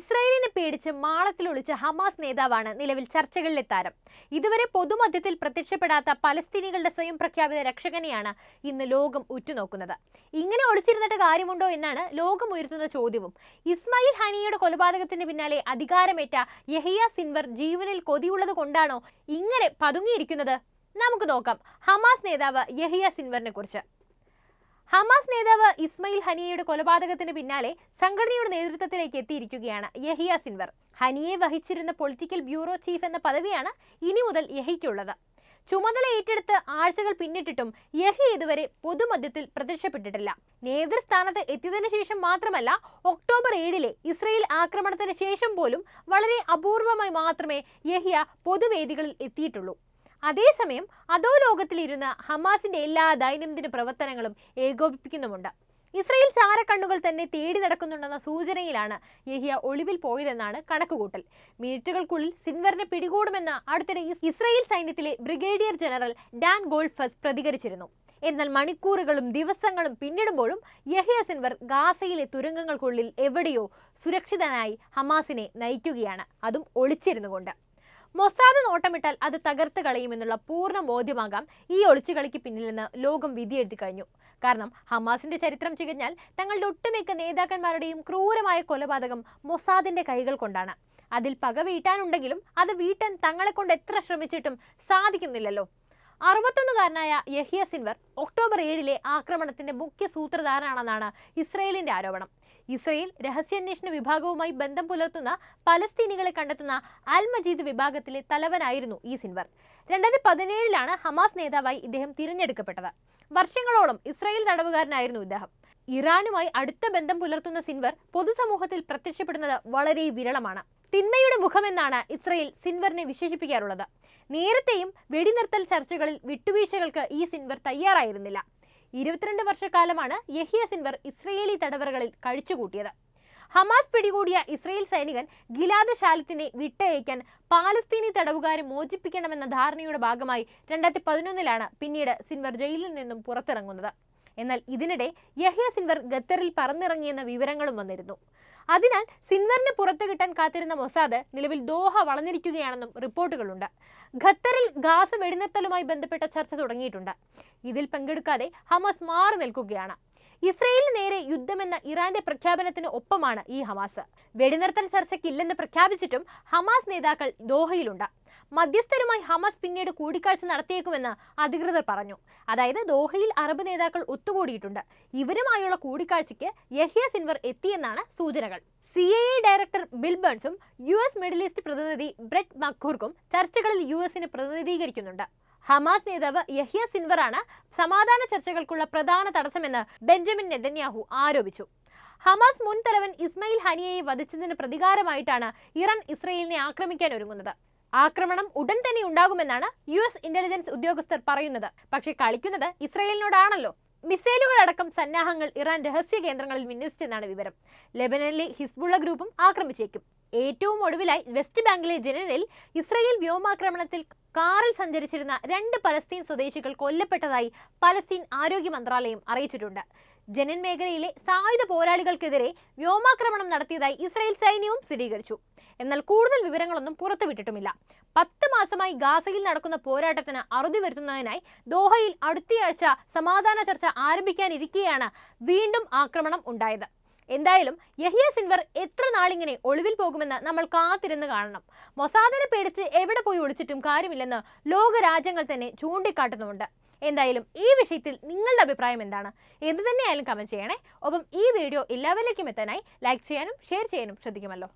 ഇസ്രായേലിനെ പേടിച്ച് മാളത്തിൽ ഒളിച്ച ഹമാസ് നേതാവാണ് നിലവിൽ ചർച്ചകളിലെ താരം. ഇതുവരെ പൊതുമധ്യത്തിൽ പ്രത്യക്ഷപ്പെടാത്ത പലസ്തീനികളുടെ സ്വയം പ്രഖ്യാപിത രക്ഷകനെയാണ് ഇന്ന് ലോകം ഉറ്റുനോക്കുന്നത്. ഇങ്ങനെ ഒളിച്ചിരുന്നിട്ട് കാര്യമുണ്ടോ എന്നാണ് ലോകം ഉയർത്തുന്ന ചോദ്യവും. ഇസ്മായിൽ ഹനിയുടെ കൊലപാതകത്തിന് പിന്നാലെ അധികാരമേറ്റ യഹിയ സിൻവർ ജീവനിൽ കൊതിയുള്ളത് കൊണ്ടാണോ ഇങ്ങനെ പതുങ്ങിയിരിക്കുന്നത്? നമുക്ക് നോക്കാം. ഹമാസ് നേതാവ് യഹിയ സിൻവറിനെ കുറിച്ച് ഹമാസ് നേതാവ് ഇസ്മയിൽ ഹനിയയുടെ കൊലപാതകത്തിന് പിന്നാലെ സംഘടനയുടെ നേതൃത്വത്തിലേക്ക് എത്തിയിരിക്കുകയാണ് യഹിയ സിൻവർ. ഹനിയെ വഹിച്ചിരുന്ന പൊളിറ്റിക്കൽ ബ്യൂറോ ചീഫ് എന്ന പദവിയാണ് ഇനി മുതൽ യഹിക്കുള്ളത്. ചുമതല ഏറ്റെടുത്ത് ആഴ്ചകൾ പിന്നിട്ടിട്ടും യഹി ഇതുവരെ പൊതുമധ്യത്തിൽ പ്രത്യക്ഷപ്പെട്ടിട്ടില്ല. നേതൃസ്ഥാനത്ത് എത്തിയതിനു ശേഷം മാത്രമല്ല ഒക്ടോബർ ഏഴിലെ ഇസ്രയേൽ ആക്രമണത്തിന് ശേഷം പോലും വളരെ അപൂർവമായി മാത്രമേ യഹിയ പൊതുവേദികളിൽ എത്തിയിട്ടുള്ളൂ. അതേസമയം അതോ ലോകത്തിലിരുന്ന ഹമാസിന്റെ എല്ലാ ദൈനംദിന പ്രവർത്തനങ്ങളും ഏകോപിപ്പിക്കുന്നുമുണ്ട്. ഇസ്രയേൽ ചാരക്കണ്ണുകൾ തന്നെ തേടി നടക്കുന്നുണ്ടെന്ന സൂചനയിലാണ് യഹിയ ഒളിവിൽ പോയതെന്നാണ് കണക്കുകൂട്ടൽ. മിനിറ്റുകൾക്കുള്ളിൽ സിൻവറിനെ പിടികൂടുമെന്ന് അടുത്തിടെ ഇസ് ഇസ്രയേൽ സൈന്യത്തിലെ ബ്രിഗേഡിയർ ജനറൽ ഡാൻ ഗോൾഫസ് പ്രതികരിച്ചിരുന്നു. എന്നാൽ മണിക്കൂറുകളും ദിവസങ്ങളും പിന്നിടുമ്പോഴും യഹിയ സിൻവർ ഗാസയിലെ തുരങ്കങ്ങൾക്കുള്ളിൽ എവിടെയോ സുരക്ഷിതനായി ഹമാസിനെ നയിക്കുകയാണ്. അതും ഒളിച്ചിരുന്നുകൊണ്ട്. മൊസാദ് നോട്ടമിട്ടാൽ അത് തകർത്ത് കളയുമെന്നുള്ള പൂർണ ബോധ്യമാകാം ഈ ഒളിച്ചുകളിക്ക് പിന്നിൽ നിന്ന് ലോകം വിധിയെഴുതി കഴിഞ്ഞു. കാരണം ഹമാസിന്റെ ചരിത്രം ചികഞ്ഞാൽ തങ്ങളുടെ ഒട്ടുമിക്ക നേതാക്കന്മാരുടെയും ക്രൂരമായ കൊലപാതകം മൊസാദിന്റെ കൈകൾ കൊണ്ടാണ്. അതിൽ പക വീട്ടാനുണ്ടെങ്കിലും അത് വീട്ടാൻ തങ്ങളെ കൊണ്ട് എത്ര ശ്രമിച്ചിട്ടും സാധിക്കുന്നില്ലല്ലോ. അറുപത്തൊന്നുകാരനായ യഹിയ സിൻവർ ഒക്ടോബർ ഏഴിലെ ആക്രമണത്തിന്റെ മുഖ്യ സൂത്രധാരനാണെന്നാണ് ഇസ്രയേലിന്റെ ആരോപണം. ഇസ്രയേൽ രഹസ്യാന്വേഷണ വിഭാഗവുമായി ബന്ധം പുലർത്തുന്ന പലസ്തീനികളെ കണ്ടെത്തുന്ന അൽ മജീദ് വിഭാഗത്തിലെ തലവനായിരുന്നു ഈ സിൻവർ. രണ്ടായിരത്തി പതിനേഴിലാണ് ഹമാസ് നേതാവായി ഇദ്ദേഹം തിരഞ്ഞെടുക്കപ്പെട്ടത്. വർഷങ്ങളോളം ഇസ്രയേൽ തടവുകാരനായിരുന്നു ഇദ്ദേഹം. ഇറാനുമായി അടുത്ത ബന്ധം പുലർത്തുന്ന സിൻവർ പൊതുസമൂഹത്തിൽ പ്രത്യക്ഷപ്പെടുന്നത് വളരെ വിരളമാണ്. തിന്മയുടെ മുഖമെന്നാണ് ഇസ്രയേൽ സിൻവറിനെ വിശേഷിപ്പിക്കാറുള്ളത്. നേരത്തെയും വെടിനിർത്തൽ ചർച്ചകളിൽ വിട്ടുവീഴ്ചകൾക്ക് ഈ സിൻവർ തയ്യാറായിരുന്നില്ല. ഇരുപത്തിരണ്ട് വർഷക്കാലമാണ് യഹിയ സിൻവർ ഇസ്രയേലി തടവറകളിൽ കഴിച്ചുകൂട്ടിയത്. ഹമാസ് പിടികൂടിയ ഇസ്രയേൽ സൈനികൻ ഗിലാദ് ഷാലിത്തിനെ വിട്ടയക്കാൻ പാലസ്തീനി തടവുകാരെ മോചിപ്പിക്കണമെന്ന ധാരണയുടെ ഭാഗമായി രണ്ടായിരത്തി പതിനൊന്നിലാണ് പിന്നീട് സിൻവർ ജയിലിൽ നിന്നും പുറത്തിറങ്ങുന്നത്. എന്നാൽ ഇതിനിടെ യഹിയ സിൻവർ ഖത്തറിൽ പറന്നിറങ്ങിയെന്ന വിവരങ്ങളും വന്നിരുന്നു. അതിനാൽ സിൻവറിന് പുറത്തു കിട്ടാൻ കാത്തിരുന്ന മൊസാദ് നിലവിൽ ദോഹ വളഞ്ഞിരിക്കുകയാണെന്നും റിപ്പോർട്ടുകളുണ്ട്. ഖത്തറിൽ ഗാസ വെടിനിർത്തലുമായി ബന്ധപ്പെട്ട ചർച്ച തുടങ്ങിയിട്ടുണ്ട്. ഇതിൽ പങ്കെടുക്കാതെ ഹമാസ് മാറി നിൽക്കുകയാണ്. ഇസ്രയേലിന് നേരെ യുദ്ധമെന്ന ഇറാന്റെ പ്രഖ്യാപനത്തിന് ഒപ്പമാണ് ഈ ഹമാസ്. വെടിനിർത്തൽ ചർച്ചയ്ക്കില്ലെന്ന് പ്രഖ്യാപിച്ചിട്ടും ഹമാസ് നേതാക്കൾ ദോഹയിലുണ്ട്. മധ്യസ്ഥരുമായി ഹമാസ് പിന്നീട് കൂടിക്കാഴ്ച നടത്തിയേക്കുമെന്ന് അധികൃതർ പറഞ്ഞു. അതായത് ദോഹയിൽ അറബ് നേതാക്കൾ ഒത്തുകൂടിയിട്ടുണ്ട്. ഇവരുമായുള്ള കൂടിക്കാഴ്ചയ്ക്ക് യഹിയ സിൻവർ എത്തിയെന്നാണ് സൂചനകൾ. സി എ ഡയറക്ടർ ബിൽ ബേൺസും യു എസ് മിഡിൽ ഈസ്റ്റ് പ്രതിനിധി ബ്രെഡ് മക്കൂർക്കും ചർച്ചകളിൽ യു എസിനെ പ്രതിനിധീകരിക്കുന്നുണ്ട്. ഹമാസ് നേതാവ് യഹിയ സിൻവറാണ് സമാധാന ചർച്ചകൾക്കുള്ള പ്രധാന തടസ്സമെന്ന് ബെഞ്ചമിൻ നെതന്യാഹു ആരോപിച്ചു. ഹമാസ് മുൻ തലവൻ ഇസ്മയിൽ ഹനിയയെ വധിച്ചതിന് പ്രതികാരമായിട്ടാണ് ഇറാൻ ഇസ്രയേലിനെ ആക്രമിക്കാൻ ഒരുങ്ങുന്നത്. ആക്രമണം ഉടൻ തന്നെ ഉണ്ടാകുമെന്നാണ് യു എസ് ഇന്റലിജൻസ് ഉദ്യോഗസ്ഥർ പറയുന്നത്. പക്ഷേ കളിക്കുന്നത് ഇസ്രയേലിനോടാണല്ലോ. മിസൈലുകളടക്കം സന്നാഹങ്ങൾ ഇറാൻ രഹസ്യ കേന്ദ്രങ്ങളിൽ വിന്യസിച്ചെന്നാണ് വിവരം. ലെബനനിലെ ഹിസ്ബുള്ള ഗ്രൂപ്പും ആക്രമിച്ചേക്കും. ഏറ്റവും ഒടുവിലായി വെസ്റ്റ് ബാങ്കിലെ ജനനിൽ ഇസ്രയേൽ വ്യോമാക്രമണത്തിൽ കാറിൽ സഞ്ചരിച്ചിരുന്ന രണ്ട് പലസ്തീൻ സ്വദേശികൾ കൊല്ലപ്പെട്ടതായി പലസ്തീൻ ആരോഗ്യ മന്ത്രാലയം അറിയിച്ചിട്ടുണ്ട്. ജനൻ മേഖലയിലെ സായുധ പോരാളികൾക്കെതിരെ വ്യോമാക്രമണം നടത്തിയതായി ഇസ്രായേൽ സൈന്യവും സ്ഥിരീകരിച്ചു. എന്നാൽ കൂടുതൽ വിവരങ്ങളൊന്നും പുറത്തുവിട്ടിട്ടുമില്ല. പത്ത് മാസമായി ഗാസയിൽ നടക്കുന്ന പോരാട്ടത്തിന് അറുതി വരുത്തുന്നതിനായി ദോഹയിൽ അടുത്തയാഴ്ച സമാധാന ചർച്ച ആരംഭിക്കാനിരിക്കെയാണ് വീണ്ടും ആക്രമണം ഉണ്ടായത്. എന്തായാലും യഹിയ സിൻവർ എത്ര നാളിങ്ങനെ ഒളിവിൽ പോകുമെന്ന് നമ്മൾ കാത്തിരുന്ന് കാണണം. മൊസാദിനെ പേടിച്ച് എവിടെ പോയി ഒളിച്ചിട്ടും കാര്യമില്ലെന്ന് ലോകരാജ്യങ്ങൾ തന്നെ ചൂണ്ടിക്കാട്ടുന്നുമുണ്ട്. എന്തായാലും ഈ വിഷയത്തിൽ നിങ്ങളുടെ അഭിപ്രായം എന്താണ്? എന്ത് തന്നെയായാലും കമന്റ് ചെയ്യണേ. ഒപ്പം ഈ വീഡിയോ എല്ലാവരിലേക്കും എത്താനായി ലൈക്ക് ചെയ്യാനും ഷെയർ ചെയ്യാനും ശ്രദ്ധിക്കുമല്ലോ.